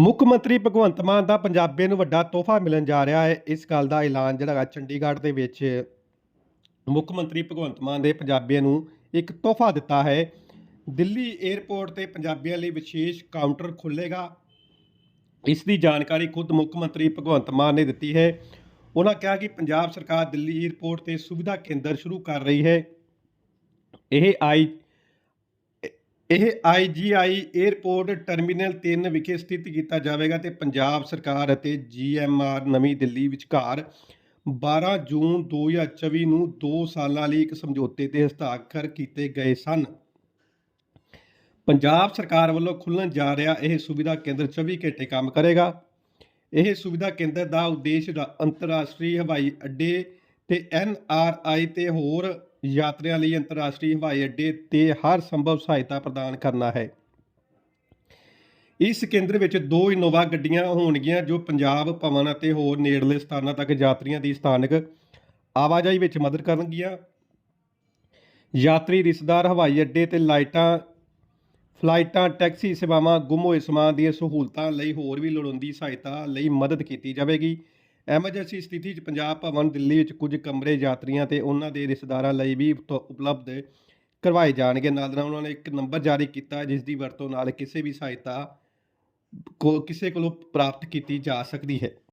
ਮੁੱਖ ਮੰਤਰੀ ਭਗਵੰਤ ਮਾਨ ਦਾ ਪੰਜਾਬੀਆਂ ਨੂੰ ਵੱਡਾ ਤੋਹਫਾ ਮਿਲਣ ਜਾ ਰਿਹਾ ਹੈ। ਇਸ ਗੱਲ ਦਾ ਐਲਾਨ ਜਿਹੜਾ ਹੈਗਾ ਚੰਡੀਗੜ੍ਹ ਦੇ ਵਿੱਚ ਮੁੱਖ ਮੰਤਰੀ ਭਗਵੰਤ ਮਾਨ ਦੇ ਪੰਜਾਬੀਆਂ ਨੂੰ ਇੱਕ ਤੋਹਫਾ ਦਿੱਤਾ ਹੈ। ਦਿੱਲੀ 에ਅਰਪੋਰਟ ਤੇ ਪੰਜਾਬੀਆਂ ਲਈ ਵਿਸ਼ੇਸ਼ ਕਾਊਂਟਰ ਖੁੱਲੇਗਾ ਇਸ ਦੀ ਜਾਣਕਾਰੀ ਖੁਦ ਮੁੱਖ ਮੰਤਰੀ ਭਗਵੰਤ ਮਾਨ ਨੇ ਦਿੱਤੀ ਹੈ। ਉਹਨਾਂ ਕਿਹਾ ਕਿ ਪੰਜਾਬ ਸਰਕਾਰ ਦਿੱਲੀ 에ਅਰਪੋਰਟ ਤੇ ਸੁਵਿਧਾ ਕੇਂਦਰ ਸ਼ੁਰੂ ਕਰ ਰਹੀ ਹੈ। ਇਹ ਆਈ ਇਹ ਆਈਜੀਆਈ 에ਅਰਪੋਰਟ ਟਰਮੀਨਲ 3 ਵਿਖੇ ਸਥਿਤ ਕੀਤਾ ਜਾਵੇਗਾ ਤੇ ਪੰਜਾਬ ਸਰਕਾਰ ਅਤੇ ਜੀਐਮਆਰ ਨਵੀਂ ਦਿੱਲੀ ਵਿਚਕਾਰ 12 ਜੂਨ 2024 ਨੂੰ 2 ਸਾਲਾਂ ਲਈ ਇੱਕ ਸਮਝੌਤੇ ਤੇ ਹਸਤਾਖਰ ਕੀਤੇ ਗਏ ਸਨ। ਪੰਜਾਬ ਸਰਕਾਰ ਵੱਲੋਂ ਖੁੱਲਣ ਜਾ ਰਿਹਾ ਇਹ ਸੁਵਿਧਾ ਕੇਂਦਰ 24 ਘੰਟੇ ਕੰਮ ਕਰੇਗਾ। ਇਹ ਸੁਵਿਧਾ ਕੇਂਦਰ ਦਾ ਉਦੇਸ਼ ਰਾ- ਅੰਤਰਰਾਸ਼ਟਰੀ ਹਵਾਈ ਅੱਡੇ ਤੇ ਐਨਆਰਆਈ ਤੇ ਹੋਰ ਯਾਤਰੀਆਂ ਲਈ ਅੰਤਰਰਾਸ਼ਟਰੀ ਹਵਾਈ ਅੱਡੇ ਤੇ ਹਰ ਸੰਭਵ ਸਹਾਇਤਾ ਪ੍ਰਦਾਨ ਕਰਨਾ ਹੈ। ਇਸ ਕੇਂਦਰ ਵਿੱਚ ਦੋ ਇਨੋਵਾ ਗੱਡੀਆਂ ਹੋਣਗੀਆਂ ਜੋ ਪੰਜਾਬ ਭਵਨ ਅਤੇ ਹੋਰ ਨੇੜਲੇ ਸਥਾਨਾਂ ਤੱਕ ਯਾਤਰੀਆਂ ਦੀ ਸਥਾਨਕ ਆਵਾਜਾਈ ਵਿੱਚ ਮਦਦ ਕਰਨਗੀਆਂ। ਯਾਤਰੀ ਰਿਸ਼ਤੇਦਾਰ ਹਵਾਈ ਅੱਡੇ ਤੇ ਲਾਈਟਾਂ, ਫਲਾਈਟਾਂ, ਟੈਕਸੀ ਸੇਵਾਵਾਂ, ਗੁੰਮ ਹੋਏ ਸਮਾਨ ਦੀਆਂ ਸਹੂਲਤਾਂ ਲਈ ਹੋਰ ਵੀ ਲੋੜੀਂਦੀ ਸਹਾਇਤਾ ਲਈ ਮਦਦ ਕੀਤੀ ਜਾਵੇਗੀ। ਐਮਰਜੈਂਸੀ ਸਥਿਤੀ 'ਚ ਪੰਜਾਬ ਭਵਨ ਦਿੱਲੀ ਵਿੱਚ ਕੁਝ ਕਮਰੇ, ਯਾਤਰੀਆਂ ਤੇ ਉਹਨਾਂ ਦੇ ਰਿਸ਼ਤੇਦਾਰਾਂ ਲਈ ਵੀ ਉਪ- ਉਪਲਬਧ ਕਰਵਾਏ ਜਾਣਗੇ। ਨਾਲ ਨਾਲ ਉਹਨਾਂ ਨੇ ਇੱਕ ਨੰਬਰ ਜਾਰੀ ਕੀਤਾ, ਜਿਸ ਦੀ ਵਰਤੋਂ ਨਾਲ ਕਿਸੇ ਵੀ ਸਹਾਇਤਾ ਕੋ, ਕਿਸੇ ਕੋਲੋਂ ਪ੍ਰਾਪਤ ਕੀਤੀ ਜਾ ਸਕਦੀ ਹੈ।